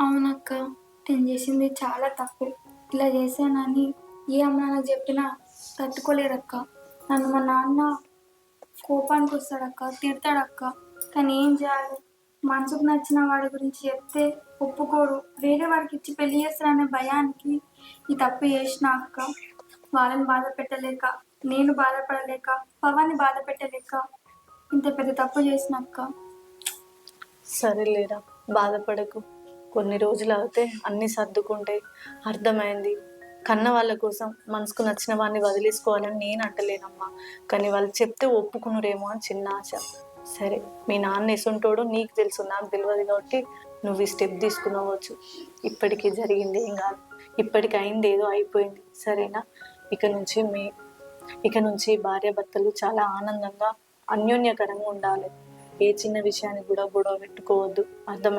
అవునక్క నేను చేసింది చాలా తప్పు. ఇలా చేశానని ఏ అమ్మ నాకు చెప్పినా తట్టుకోలేరక్క నన్ను మా నాన్న కోపానికి వస్తాడక్క తిడతాడక్క. కానీ ఏం చేయాలి? మనసుకు నచ్చిన వాడి గురించి చెప్తే ఒప్పుకోరు వేరే వాడికి ఇచ్చి పెళ్ళి చేస్తారనే భయానికి ఈ తప్పు చేసిన అక్క. వాళ్ళని బాధ పెట్టలేక నేను బాధపడలేక పవన్ని బాధ పెట్టలేక ఇంత పెద్ద తప్పు చేసిన అక్క. సరేలేరా బాధపడకు. కొన్ని రోజులు అవుతే అన్నీ సర్దుకుంటాయి అర్థమైంది. కన్న వాళ్ళ కోసం మనసుకు నచ్చిన వాడిని వదిలేసుకోవాలని నేను అంటలేనమ్మా. కానీ వాళ్ళు చెప్తే ఒప్పుకున్నారేమో అని చిన్న ఆశ. సరే మీ నాన్న ఎసుంటోడు నీకు తెలుసు నాకు తెలియదు కాబట్టి నువ్వు ఈ స్టెప్ తీసుకునవచ్చు. ఇప్పటికీ జరిగింది ఏం కాదు. ఇప్పటికి అయింది ఏదో అయిపోయింది. సరేనా? ఇక నుంచి మీ ఇక నుంచి భార్యాభర్తలు చాలా ఆనందంగా అన్యోన్యకరంగా ఉండాలి. ఏ చిన్న విషయానికి కూడా గొడవ పెట్టుకోవద్దు. అర్థమైంది